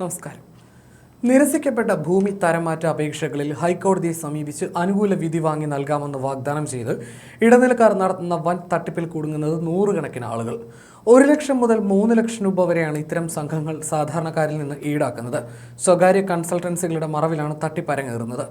നമസ്കാരം. നിരസിക്കപ്പെട്ട ഭൂമി തരംമാറ്റ അപേക്ഷകളിൽ ഹൈക്കോടതിയെ സമീപിച്ച് അനുകൂല വിധി വാങ്ങി നൽകാമെന്ന് വാഗ്ദാനം ചെയ്ത് ഇടനിലക്കാർ നടത്തുന്ന വൻ തട്ടിപ്പിൽ കുടുങ്ങുന്നത് നൂറുകണക്കിന് ആളുകൾ. ഒരു ലക്ഷം മുതൽ മൂന്ന് ലക്ഷം രൂപ വരെയാണ് ഇത്തരം സംഘങ്ങൾ സാധാരണക്കാരിൽ നിന്ന് ഈടാക്കുന്നത്. സ്വകാര്യ കൺസൾട്ടൻസികളുടെ മറവിലാണ് തട്ടിപ്പരങ്ങേറുന്നത്.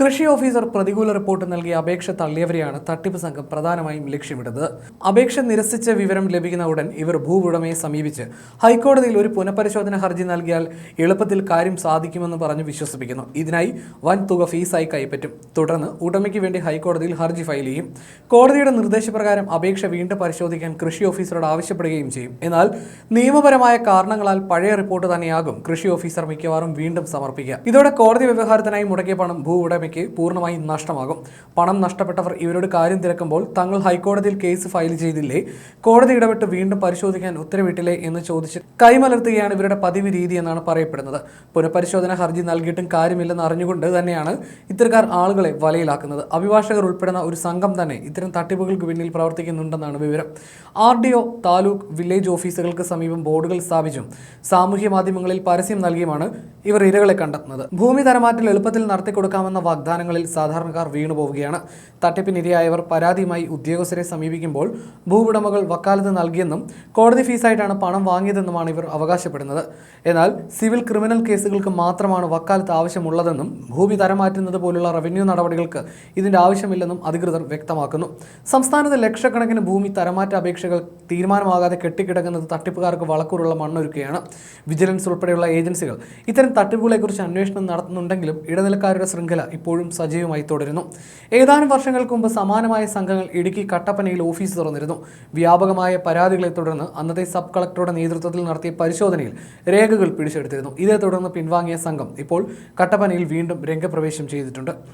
കൃഷി ഓഫീസർ പ്രതികൂല റിപ്പോർട്ട് നൽകിയ അപേക്ഷ തള്ളിയവരെയാണ് തട്ടിപ്പ് സംഘം പ്രധാനമായും ലക്ഷ്യമിടുന്നത്. അപേക്ഷ നിരസിച്ച വിവരം ലഭിക്കുന്ന ഉടൻ ഇവർ ഭൂവുടമയെ സമീപിച്ച് ഹൈക്കോടതിയിൽ ഒരു പുനഃപരിശോധന ഹർജി നൽകിയാൽ എളുപ്പത്തിൽ കാര്യം സാധിക്കുമെന്ന് പറഞ്ഞ് വിശ്വസിപ്പിക്കുന്നു. ഇതിനായി വൻ തുക ഫീസായി കൈപ്പറ്റും. തുടർന്ന് ഉടമയ്ക്ക് വേണ്ടി ഹൈക്കോടതിയിൽ ഹർജി ഫയൽ ചെയ്യും. കോടതിയുടെ നിർദ്ദേശപ്രകാരം അപേക്ഷ വീണ്ടും പരിശോധിക്കാൻ കൃഷി ഓഫീസറോട് ആവശ്യപ്പെടുകയും ചെയ്യും. എന്നാൽ നിയമപരമായ കാരണങ്ങളാൽ പഴയ റിപ്പോർട്ട് തന്നെയാകും കൃഷി ഓഫീസർ മിക്കവാറും വീണ്ടും സമർപ്പിക്കുക. ഇതോടെ കോടതി വ്യവഹാരത്തിനായി മുടക്കിയ പണം ഭൂ ഉടമയ്ക്ക് പൂർണമായും നഷ്ടമാകും. പണം നഷ്ടപ്പെട്ടവർ ഇവരോട് കാര്യം തിരക്കുമ്പോൾ തങ്ങൾ ഹൈക്കോടതിയിൽ കേസ് ഫയൽ ചെയ്തില്ലേ? കോടതി ഇടപെട്ട് വീണ്ടും പരിശോധിക്കാൻ ഉത്തരവിട്ടില്ലേ എന്ന് ചോദിച്ച് കൈമലർത്തുകയാണ് ഇവരുടെ പതിവ് രീതി എന്നാണ് പറയപ്പെടുന്നത്. പുനഃപരിശോധന ഹർജി നൽകിയിട്ടും കാര്യമില്ലെന്ന് അറിഞ്ഞുകൊണ്ട് തന്നെയാണ് ഇത്തരക്കാർ ആളുകളെ വലയിലാക്കുന്നത്. അഭിഭാഷകർ ഉൾപ്പെടുന്ന ഒരു സംഘം തന്നെ ഇത്തരം തട്ടിപ്പുകൾക്ക് പിന്നിൽ പ്രവർത്തിക്കുന്നുണ്ടെന്നാണ് വിവരം. R D O taluk village ഓഫീസുകൾക്ക് സമീപം ബോർഡുകൾ സ്ഥാപിച്ചും സാമൂഹ്യ മാധ്യമങ്ങളിൽ പരസ്യം നൽകിയുമാണ് ഇവർ ഇരകളെ കണ്ടെത്തുന്നത്. ഭൂമി തരമാറ്റൽ എളുപ്പത്തിൽ നടത്തിക്കൊടുക്കാമെന്ന വാഗ്ദാനങ്ങളിൽ സാധാരണക്കാർ വീണുപോവുകയാണ് തട്ടിപ്പിനിരയായവർ പരാതിയുമായി ഉദ്യോഗസ്ഥരെ സമീപിക്കുമ്പോൾ ഭൂവുടമകൾ വക്കാലത്ത് നൽകിയെന്നും കോടതി ഫീസായിട്ടാണ് പണം വാങ്ങിയതെന്നുമാണ് ഇവർ അവകാശപ്പെടുന്നത്. എന്നാൽ സിവിൽ ക്രിമിനൽ കേസുകൾക്ക് മാത്രമാണ് വക്കാലത്ത് ആവശ്യമുള്ളതെന്നും ഭൂമി തരമാറ്റുന്നത് പോലുള്ള റവന്യൂ നടപടികൾക്ക് ഇതിന്റെ ആവശ്യമില്ലെന്നും അധികൃതർ വ്യക്തമാക്കുന്നു. സംസ്ഥാനത്ത് ലക്ഷക്കണക്കിന് ഭൂമി തരമാറ്റ അപേക്ഷകൾ തീരുമാനമാകാതെ കെട്ടിക്കിടക്കുന്നത് തട്ടിപ്പുകാർക്ക് വളക്കൂറുള്ള മണ്ണൊരുക്കുകയാണ്. വിജിലൻസ് ഉൾപ്പെടെയുള്ള ഏജൻസികൾ ഇത്തരം തട്ടിപ്പുകളെക്കുറിച്ച് അന്വേഷണം നടത്തുന്നുണ്ടെങ്കിലും ഇടനിലക്കാരുടെ ശൃംഖല ഇപ്പോഴും സജീവമായി തുടരുന്നു. ഏതാനും വർഷങ്ങൾക്ക് മുമ്പ് സമാനമായ സംഘങ്ങൾ ഇടുക്കി കട്ടപ്പനയിൽ ഓഫീസ് തുറന്നിരുന്നു. വ്യാപകമായ പരാതികളെ തുടർന്ന് അന്നത്തെ സബ് കളക്ടറുടെ നേതൃത്വത്തിൽ നടത്തിയ പരിശോധനയിൽ രേഖകൾ പിടിച്ചെടുത്തിരുന്നു. ഇതേ തുടർന്ന് പിൻവാങ്ങിയ സംഘം ഇപ്പോൾ കട്ടപ്പനയിൽ വീണ്ടും രംഗപ്രവേശം ചെയ്തിട്ടുണ്ട്.